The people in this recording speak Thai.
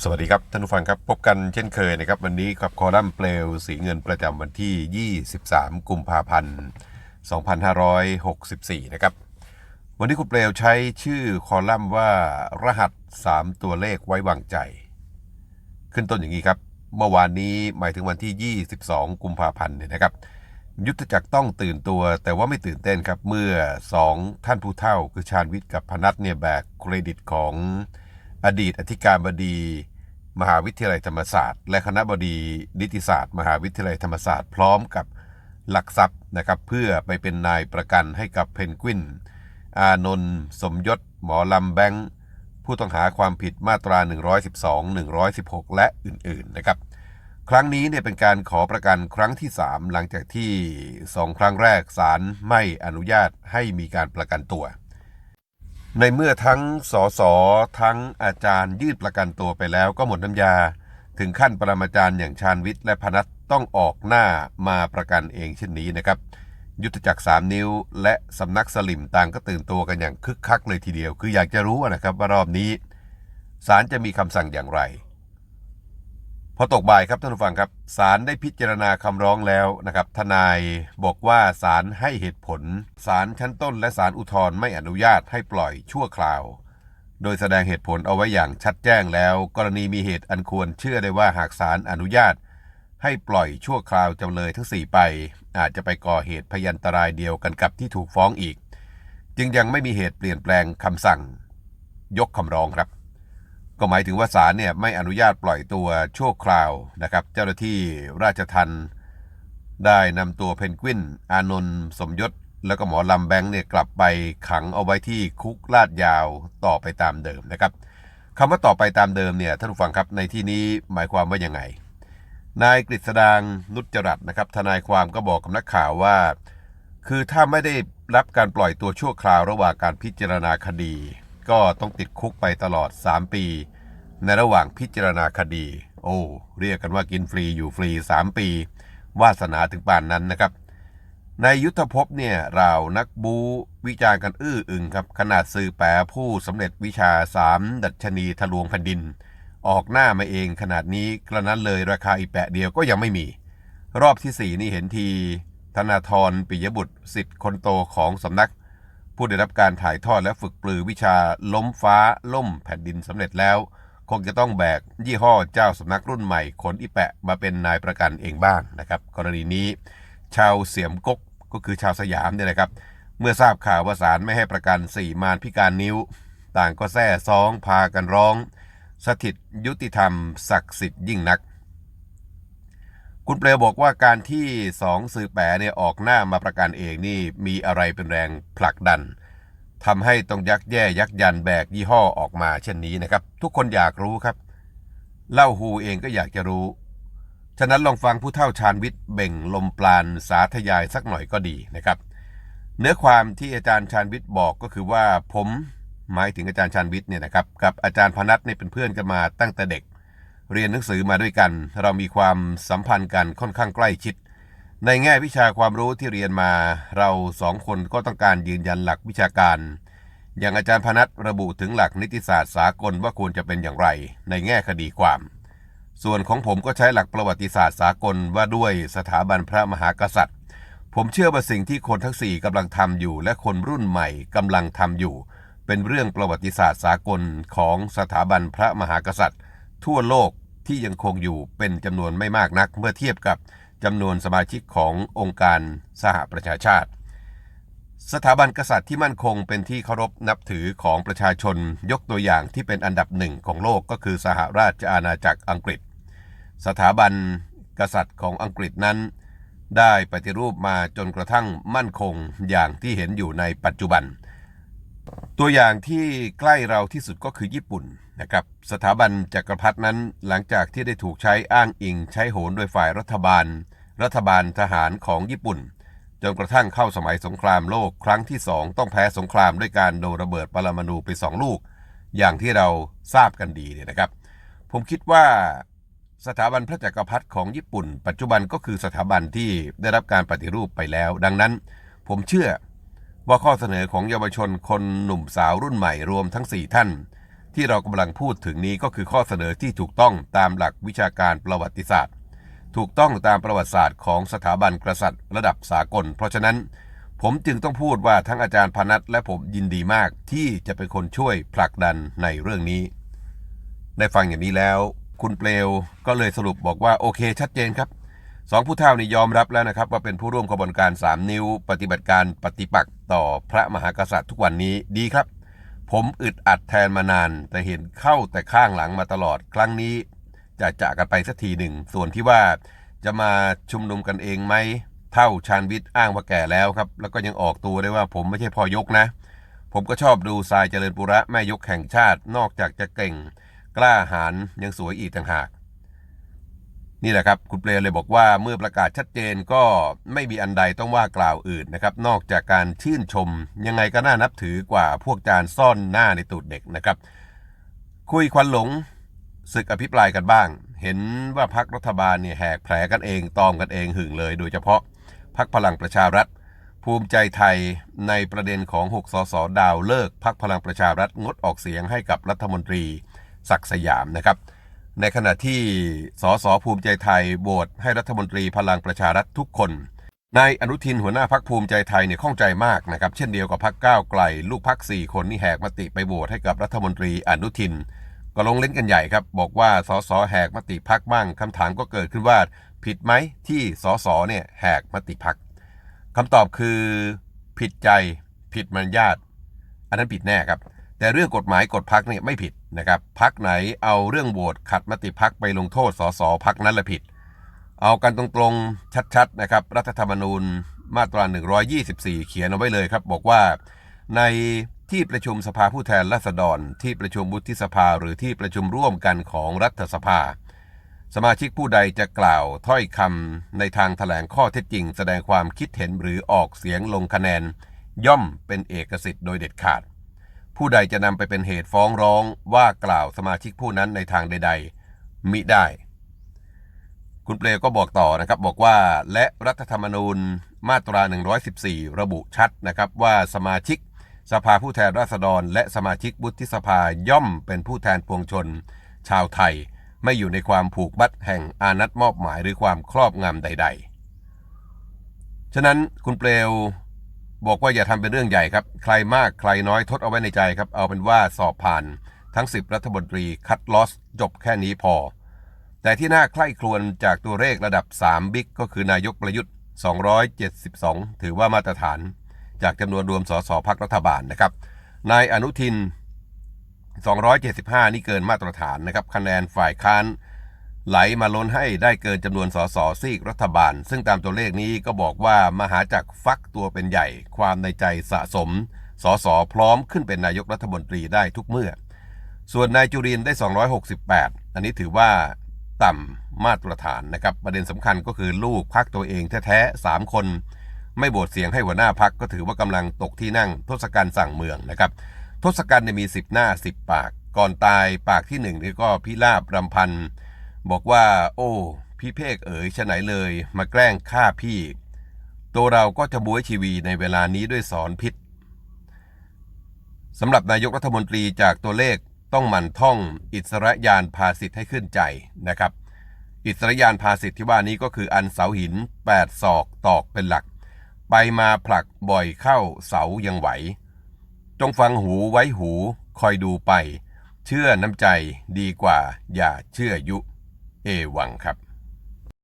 สวัสดีครับ ท่านผู้ฟังครับ พบกันเช่นเคยนะครับ วันนี้กับคอลัมน์เปลวสีเงินประจำวันที่ 23 กุมภาพันธ์ 2564 นะครับ วันนี้คุณเปลวใช้ชื่อคอลัมน์ว่ารหัส 3 ตัวเลขไว้วางใจ ขึ้นต้นอย่างนี้ครับ เมื่อวานนี้หมายถึงวันที่ 22 กุมภาพันธ์เนี่ยนะครับ ยุทธจักรต้องตื่นตัว แต่ว่าไม่ตื่นเต้นครับเมื่อ 2 ท่านผู้เฒ่าคือชาญวิทย์กับพนัทเนี่ยแบกเครดิตของ อดีตอธิการบดี มหาวิทยาลัยธรรมศาสตร์ และคณะบดีนิติศาสตร์ มหาวิทยาลัยธรรมศาสตร์ พร้อมกับหลักทรัพย์นะครับเพื่อไปเป็นนายประกันให้กับเพนกวิน อานนท์สมยศ หมอลำแบงค์ผู้ต้องหาความผิดมาตรา 112 116 และอื่นๆนะครับ ครั้งนี้เนี่ยเป็นการขอประกันครั้งที่ 3 หลังจากที่ 2 ครั้งแรกศาลไม่อนุญาตให้มีการประกันตัว ในเมื่อทั้งสสทั้งอาจารย์ยืดประกันตัวไปแล้วก็หมดน้ำยา ถึงขั้นปรมาจารย์อย่างชาญวิทย์และพนัทต้องออกหน้ามาประกันเองเช่นนี้นะครับ ยุทธจักร3นิ้ว และสำนักสลิมต่างก็ตื่นตัวกันอย่างคึกคักเลยทีเดียว คืออยากจะรู้นะครับว่ารอบนี้ศาลจะมีคำสั่งอย่างไร พอตกบ่ายครับท่านผู้ฟังครับศาลได้พิจารณาคำร้องแล้วนะครับ ทนายบอกว่าศาลให้เหตุผลศาลชั้นต้นและศาลอุทธรณ์ไม่อนุญาตให้ปล่อยชั่วคราว โดยแสดงเหตุผลเอาไว้อย่างชัดแจ้งแล้ว กรณีมีเหตุอันควรเชื่อได้ว่าหากศาลอนุญาต ให้ปล่อยชั่วคราวจำเลยทั้ง 4 ไป อาจจะไปก่อเหตุพยันตรายเดียวกันกับที่ถูกฟ้องอีก จึงยังไม่มีเหตุเปลี่ยนแปลงคำสั่ง ยกคำร้องครับ ก็หมายถึงว่าศาลเนี่ยไม่อนุญาตปล่อยตัวชั่วคราวนะครับ เจ้าหน้าที่ราชทัณฑ์ได้นำตัวเพนกวิน อานนท์สมยศ แล้วก็หมอลำแบงค์เนี่ยกลับไปขังเอาไว้ที่คุกลาดยาวต่อไปตามเดิมนะครับคำว่าต่อไปตามเดิมเนี่ยท่านผู้ฟังครับในที่นี้หมายความว่ายังไง นายกฤษดางนุจจรัตน์นะครับทนายความก็บอกกับนักข่าวว่า คือถ้าไม่ได้รับการปล่อยตัวชั่วคราวระหว่างการพิจารณาคดี ก็ต้องติดคุกไปตลอด 3 ปี ในระหว่างพิจารณาคดี โอ้เรียกกันว่ากินฟรีอยู่ฟรี 3 ปี วาสนาถึงป่านนั้นนะครับในยุทธภพเนี่ยเรานักบูวิจารณ์กันอื้ออึงครับ ขนาดสื่อแปรผู้สำเร็จวิชา 3 ดัชนีทะลวงแผ่นดิน ออกหน้ามาเองขนาดนี้กระนั้นเลยราคาอีแปะเดียวก็ยังไม่มี รอบที่4นี่เห็นที ธนาธรปิยบุตรสิทธิ์คนโตของสำนัก ผู้ได้รับการถ่ายทอดและฝึกปลือวิชาล้มฟ้าล่มแผ่นดินสำเร็จแล้ว คงจะต้องแบกยี่ห้อเจ้าสำนักรุ่นใหม่ขนอีแปะมาเป็นนายประกันเองบ้างนะครับ กรณีนี้ ชาวเสียมกกก็คือชาวสยามเนี่ยนะครับ เมื่อทราบข่าวว่าศาลไม่ให้ประกันสี่มารพิการนิ้ว ต่างก็แซ่ซ้องพากันร้อง สถิตยุติธรรมศักดิ์สิทธิ์ยิ่งนัก คุณเปลวบอกว่าการที่สองสื่อแปรเนี่ยออกหน้ามาประกันเองนี่มีอะไรเป็นแรงผลักดัน ทำให้ต้องยักแย่ยักยันแบกยี่ห้อออกมาเช่นนี้นะครับ ทุกคนอยากรู้ครับ เล่าฮูเองก็อยากจะรู้ ฉะนั้นลองฟังผู้เฒ่าชาญวิทย์เบ่งลมปราณสาธยายสักหน่อยก็ดีนะครับ เนื้อความที่อาจารย์ชาญวิทย์บอกก็คือว่าผมหมายถึงอาจารย์ชาญวิทย์เนี่ยนะครับกับอาจารย์พนัทเนี่ยเป็นเพื่อนกันมาตั้งแต่เด็ก เรียนหนังสือมาด้วยกัน เรามีความสัมพันธ์กันค่อนข้างใกล้ชิด ในแง่วิชาความรู้ที่เรียนมา เราสองคนก็ต้องการยืนยันหลักวิชาการ อย่างอาจารย์พนัทระบุถึงหลักนิติศาสตร์สากลว่าควรจะเป็นอย่างไร ในแง่คดีความ ส่วนของผมก็ใช้หลักประวัติศาสตร์สากลว่าด้วยสถาบันพระมหากษัตริย์ ผมเชื่อว่าสิ่งที่คนทั้งสี่กำลังทำอยู่ และคนรุ่นใหม่กำลังทำอยู่ เป็นเรื่องประวัติศาสตร์สากลของสถาบันพระมหากษัตริย์ ทั่วโลกที่ยังคงอยู่เป็นจำนวนไม่มากนักเมื่อเทียบกับ จำนวนสมาชิกขององค์การสหประชาชาติ สถาบันกษัตริย์ที่มั่นคงเป็นที่เคารพนับถือของประชาชนยกตัวอย่างที่เป็นอันดับหนึ่งของโลกก็คือสหราชอาณาจักรอังกฤษ สถาบันกษัตริย์ของอังกฤษนั้น ได้ปฏิรูปมาจนกระทั่งมั่นคงอย่างที่เห็นอยู่ในปัจจุบัน ตัวอย่างที่ใกล้เราที่สุดก็คือญี่ปุ่นนะครับสถาบันจักรพรรดินั้นหลังจากที่ได้ถูกใช้อ้างอิง ใช้โหนโดยฝ่ายรัฐบาล รัฐบาลทหารของญี่ปุ่น จนกระทั่งเข้าสมัยสงครามโลกครั้งที่สองต้องแพ้สงครามด้วยการโดนระเบิดปรมาณูไปสองลูก อย่างที่เราทราบกันดีเนี่ยนะครับ ผมคิดว่าสถาบันพระจักรพรรดิของญี่ปุ่น ปัจจุบันก็คือสถาบันที่ได้รับการปฏิรูปไปแล้ว ดังนั้น ผมเชื่อ ว่าข้อเสนอของเยาวชนคนหนุ่มสาวรุ่นใหม่รวมทั้ง 4 ท่าน ที่เรากำลังพูดถึงนี้ก็คือข้อเสนอที่ถูกต้องตามหลักวิชาการประวัติศาสตร์ ถูกต้องตามประวัติศาสตร์ของสถาบันกษัตริย์ระดับสากล เพราะฉะนั้น ผมจึงต้องพูดว่าทั้งอาจารย์พนัทและผมยินดีมากที่จะเป็นคนช่วยผลักดันในเรื่องนี้ ได้ฟังอย่างนี้แล้ว คุณเปลวก็เลยสรุปบอกว่าโอเคชัดเจนครับ สองผู้เฒ่านี่ยอมรับแล้วนะครับ ว่าเป็นผู้ร่วมขบวนการ 3 นิ้ว ปฏิบัติการปฏิปักษ์ต่อพระมหากษัตริย์ทุกวันนี้ดีครับ ผมอึดอัดแทนมานาน แต่เห็นเข้าแต่ข้างหลังมาตลอดครั้งนี้ จะจากกันไปสักทีหนึ่ง ส่วนที่ว่าจะมาชุมนุมกันเองไหมเท่าชาญวิทย์อ้างว่าแก่แล้วครับ แล้วก็ยังออกตัวได้ว่าผมไม่ใช่พ่อยกนะ ผมก็ชอบดูทรายเจริญปุระแม่ยกแห่งชาตินอกจากจะเก่ง กล้าหาญยังสวยอีกต่างหาก นี่แหละครับคุณเปลเลยบอกว่าเมื่อประกาศชัดเจนก็ไม่มีอันใดต้องว่ากล่าวอื่นนะครับนอกจากการชื่นชม ยังไงก็น่านับถือกว่าพวกจานซ่อนหน้าในตูดเด็กนะครับ คุยควันหลงศึกอภิปรายกันบ้าง เห็นว่าพักรัฐบาลเนี่ยแหกแผลกันเองตอมกันเองหึงเลย โดยเฉพาะพักพลังประชารัฐ ภูมิใจไทยในประเด็นของ 6 สสดาวเลิกพักพลังประชารัฐงดออกเสียงให้กับรัฐมนตรีศักดิ์สยามนะครับ ในขณะที่สสภูมิใจไทยโหวตให้รัฐมนตรีพลังประชารัฐทุกคนนายอนุทินหัวหน้าพักภูมิใจไทยเนี่ยข้องใจมากนะครับเช่นเดียวกับพักก้าวไกล ลูกพักสี่คนนี่แหกมติไปโหวตให้กับรัฐมนตรีอนุทิน ก็ลงเล่นกันใหญ่ครับ บอกว่าสสแหกมติพักบ้างคำถามก็เกิดขึ้นว่า ผิดไหมที่สสเนี่ยแหกมติพักคำตอบคือผิดใจผิดมารยาทอันนั้นผิดแน่ครับ แต่เรื่องกฎหมายกฎพักเนี่ยไม่ผิด นะครับพักไหนเอาเรื่องโหวตขัดมติพักไปลงโทษสสพักนั้นแหละผิด เอากันตรงๆชัดๆนะครับรัฐธรรมนูญมาตรา 124 เขียนเอาไว้เลยครับ บอกว่า ในที่ประชุมสภาผู้แทนราษฎร ที่ประชุมวุฒิสภาหรือที่ประชุมร่วมกันของรัฐสภา สมาชิกผู้ใดจะกล่าวถ้อยคำในทางแถลงข้อเท็จจริง แสดงความคิดเห็นหรือออกเสียงลงคะแนน ย่อมเป็นเอกสิทธิ์โดยเด็ดขาด ผู้ใดจะนำไปเป็นเหตุฟ้องร้องว่ากล่าวสมาชิกผู้นั้นในทางใด ๆ มิได้ คุณเปลก็บอกต่อนะครับบอกว่าและรัฐธรรมนูญมาตรา 114 ระบุชัดนะครับว่าสมาชิกสภาผู้แทนราษฎร และสมาชิกวุฒิสภาย่อมเป็นผู้แทนปวงชน ชาวไทยไม่อยู่ในความผูกมัดแห่งอานัตมอบหมายหรือความครอบงำใด ๆ ฉะนั้นคุณเปลว บอกว่าอย่าทำเป็นเรื่องใหญ่ครับ ใครมากใครน้อยทดเอาไว้ในใจครับ เอาเป็นว่าสอบผ่าน ทั้ง 10 รัฐมนตรีคัดลอสจบแค่นี้พอ แต่ที่น่าใคร่ครวญจากตัวเลขระดับ 3 บิ๊กก็คือนายกประยุทธ์ 272 ถือว่ามาตรฐาน จากจำนวนรวมสสพักรัฐบาลนะครับ นายอนุทิน 275 นี่เกินมาตรฐานนะครับ คะแนนฝ่ายค้าน ไหลมาล้นให้ได้เกินจำนวนสสซีกรัฐบาล ซึ่งตามตัวเลขนี้ก็บอกว่ามหาจากรฟักตัวเป็นใหญ่ ความในใจสะสม สสพร้อมขึ้นเป็นนายกรัฐมนตรีได้ทุกเมื่อ ส่วนนายจุรินทร์ได้ 268 อันนี้ถือว่าต่ำมาตรฐานนะครับประเด็นสำคัญก็คือลูกพักตัวเองแท้ๆ3คน ไม่โบทเสียงให้หัวหน้าพักก็ถือว่ากำลังตกที่นั่งทศกัณฐ์สั่งเมืองนะครับทศกัณฐ์เนี่ยมี 10 หน้า 10 ปาก ก่อนตายปากที่หนึ่งนี่ก็พิราบรำพันธ์ บอกว่า โอ้ พี่เพกเอ๋ยฉะไหนเลย มาแกล้งฆ่าพี่ ตัวเราก็จะบวยชีวีในเวลานี้ด้วยสอนพิษสำหรับนายกรัฐมนตรีจากตัวเลขต้องหมั่นท่องอิสระยานภาสิทธิ์ให้ขึ้นใจนะครับ อิสระยานภาสิทธิ์ที่ว่านี้ก็คืออันเสาหิน 8 ศอกตอกเป็นหลัก ไปมาผลักบ่อยเข้าเสายังไหว จงฟังหูไว้หูคอยดูไป เชื่อน้ำใจดีกว่าอย่าเชื่อยุ เอวังครับ